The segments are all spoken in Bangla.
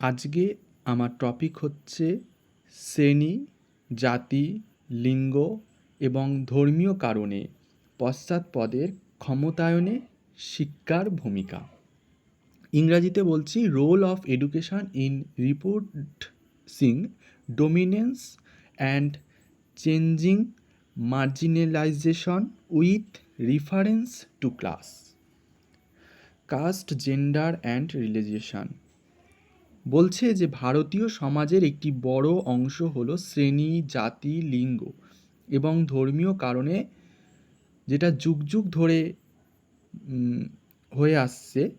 আজকে আমার টপিক হচ্ছে শ্রেণি, জাতি, লিঙ্গ এবং ধর্মীয় কারণে পশ্চাৎপদের ক্ষমতায়নে শিক্ষার ভূমিকা। ইংরাজিতে বলছি role of education in reproducing dominance and changing marginalization with reference to class caste gender and religion বলছে যে ভারতীয় সমাজের একটি বড় অংশ হলো শ্রেণি, জাতি, লিঙ্গ এবং ধর্মীয় কারণে যেটা যুগ যুগ ধরে হয়ে আসছে,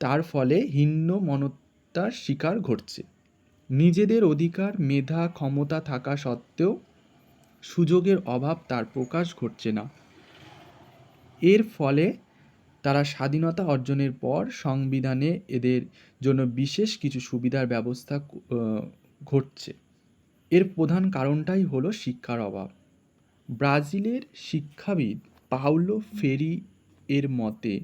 তার ফলে হিন্ন মনতার শিকার ঘটছে। নিজেদের অধিকার, মেধা, ক্ষমতা থাকা সত্ত্বেও সুযোগের অভাব তার প্রকাশ ঘটছে না। এর ফলে তারা স্বাধীনতা অর্জনের পর সংবিধানে এদের জন্য বিশেষ কিছু সুবিধার ব্যবস্থা ঘটছে। এর প্রধান কারণটাই হলো শিক্ষার অভাব। ব্রাজিলের শিক্ষাবিদ পাউলো ফেরি এর মতে,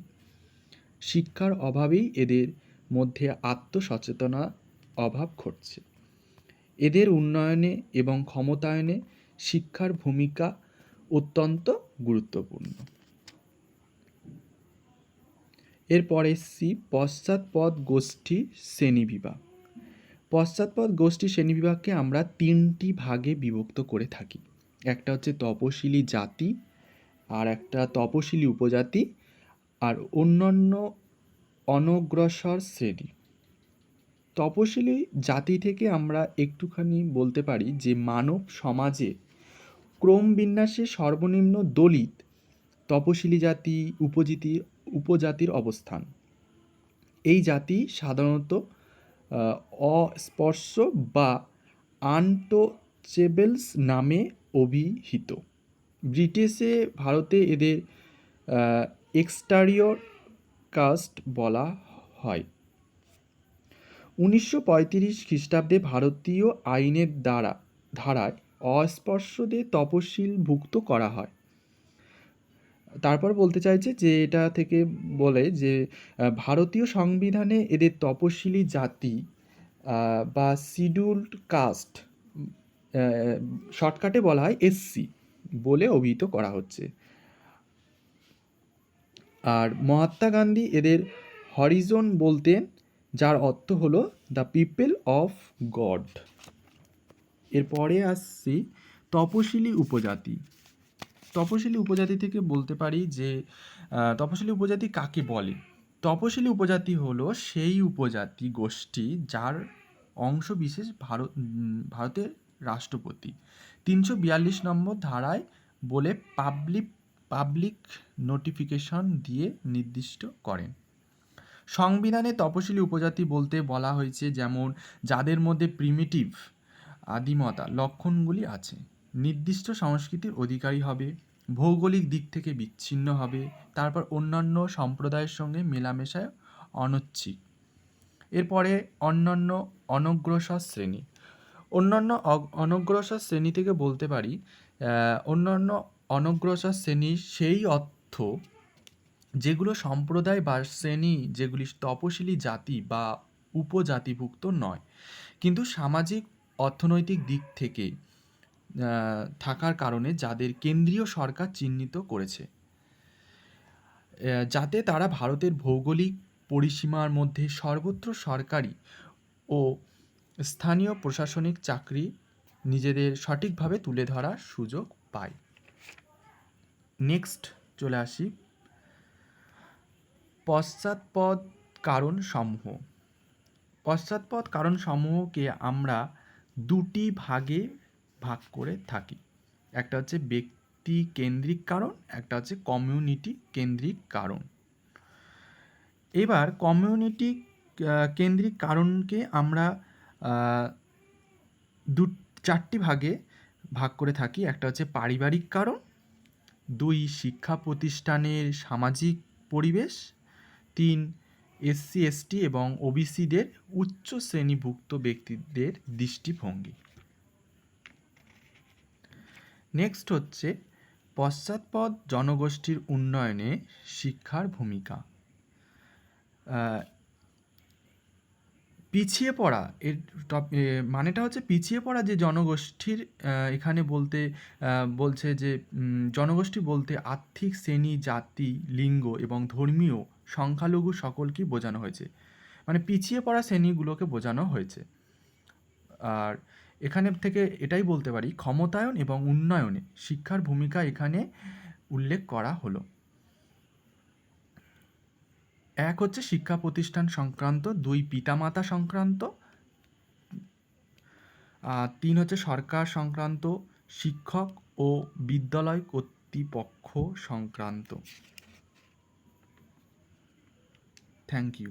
শিক্ষার অভাবেই এদের মধ্যে আত্মসচেতনা অভাব ঘটছে। এদের উন্নয়নে এবং ক্ষমতায়নে শিক্ষার ভূমিকা অত্যন্ত গুরুত্বপূর্ণ। এরপর এসছি পশ্চাৎপদ গোষ্ঠী শ্রেণীবিভাগ। পশ্চাৎপদ গোষ্ঠী শ্রেণীবিভাগকে আমরা তিনটি ভাগে বিভক্ত করে থাকি। একটা হচ্ছে তপশিলি জাতি, আর একটা তপশিলি উপজাতি, আর অন্যান্য অনগ্রসর শ্রেণি। তপশিলি জাতি থেকে আমরা একটুখানি বলতে পারি যে মানব সমাজে ক্রমবিন্যাসে সর্বনিম্ন দলিত তপশিলি জাতি, উপজাতি উপজাতির অবস্থান। এই জাতি সাধারণত অস্পর্শ বা আনটোচেবেলস নামে অভিহিত। ব্রিটিশে ভারতে এদের এক্সটারিয়র কাস্ট বলা হয়। উনিশশো পঁয়ত্রিশ খ্রিস্টাব্দে ভারতীয় আইনের দ্বারা, ধারায় অস্পর্শদের তপশিলভুক্ত করা হয়। তারপর বলতে চাইছে যে এটা থেকে বলে যে ভারতীয় সংবিধানে এদের তপশিলি জাতি বা শিডিউলড কাস্ট শর্টকাটে বলা হয় এসসি বলে অভিহিত করা হচ্ছে। আর মহাত্মা গান্ধী এদের হরিজন বলতেন, যার অর্থ হলো দ্য পিপল অফ গড এরপরে আসছি তপশিলি উপজাতি। তপশিলি উপজাতি থেকে বলতে পারি যে তপশিলি উপজাতি কাকে বলে? তপশিলি উপজাতি হলো সেই উপজাতি গোষ্ঠী যার অংশ বিশেষ ভারত ভারতের রাষ্ট্রপতি। তিনশো বিয়াল্লিশ নম্বর ধারায় বলে পাবলিক পাবলিক নোটিফিকেশন দিয়ে নির্দিষ্ট করেন। সংবিধানে তপশিলি উপজাতি বলতে বলা হয়েছে যেমন, যাদের মধ্যে প্রিমিটিভ আদিমতা, লক্ষণগুলি আছে। নির্দিষ্ট সংস্কৃতির অধিকারী হবে, ভৌগোলিক দিক থেকে বিচ্ছিন্ন হবে, তারপর অন্যান্য সম্প্রদায়ের সঙ্গে মেলামেশায় অনৈচ্ছিক। এরপরে অন্যান্য অনগ্রসর শ্রেণি। অন্যান্য অনগ্রসর শ্রেণি থেকে বলতে পারি অন্যান্য অনগ্রসর শ্রেণি সেই অর্থ যেগুলো সম্প্রদায় বা শ্রেণি যেগুলি তপশিলি জাতি বা উপজাতিভুক্ত নয়। কিন্তু সামাজিক, অর্থনৈতিক দিক থেকে থাকার কারণে যাদের কেন্দ্রীয় সরকার চিহ্নিত করেছে। যাতে তারা ভারতের ভৌগোলিক পরিসীমার মধ্যে সর্বত্র সরকারি ও স্থানীয় প্রশাসনিক চাকরি নিজেদের সঠিকভাবে তুলে ধরার সুযোগ পায়। নেক্সট চলে আসি। পশ্চাৎপদ কারণ সমূহ পশ্চাৎপদ কারণ সমূহকে আমরা দুটি ভাগে ভাগ করে থাকি। একটা হচ্ছে ব্যক্তি কেন্দ্রিক কারণ, একটা হচ্ছে কমিউনিটি কেন্দ্রিক কারণ। এবার কমিউনিটি কেন্দ্রিক কারণকে আমরা দু, চারটি ভাগে ভাগ করে থাকি। একটা হচ্ছে পারিবারিক কারণ, দুই শিক্ষা প্রতিষ্ঠানের সামাজিক পরিবেশ, তিন এসসি, এসটি এবং ওবিসিদের উচ্চ শ্রেণীভুক্ত ব্যক্তিদের দৃষ্টিভঙ্গি। নেক্সট হচ্ছে পশ্চাৎপদ জনগোষ্ঠীর উন্নয়নে শিক্ষার ভূমিকা। পিছিয়ে পড়া এর টপ মানেটা হচ্ছে পিছিয়ে পড়া যে জনগোষ্ঠীর এখানে বলতে বলছে যে জনগোষ্ঠী বলতে আর্থিক শ্রেণি, জাতি, লিঙ্গ এবং ধর্মীয় সংখ্যালঘু সকলকেই বোঝানো হয়েছে। মানে পিছিয়ে পড়া শ্রেণীগুলোকে বোঝানো হয়েছে। আর এখানে থেকে এটাই বলতে পারি, ক্ষমতায়ন এবং উন্নয়নে শিক্ষার ভূমিকা এখানে উল্লেখ করা হলো। এক হচ্ছে শিক্ষা প্রতিষ্ঠান সংক্রান্ত, দুই পিতামাতা সংক্রান্ত তিন হচ্ছে সরকার সংক্রান্ত, শিক্ষক ও বিদ্যালয় কর্তৃপক্ষ সংক্রান্ত। Thank you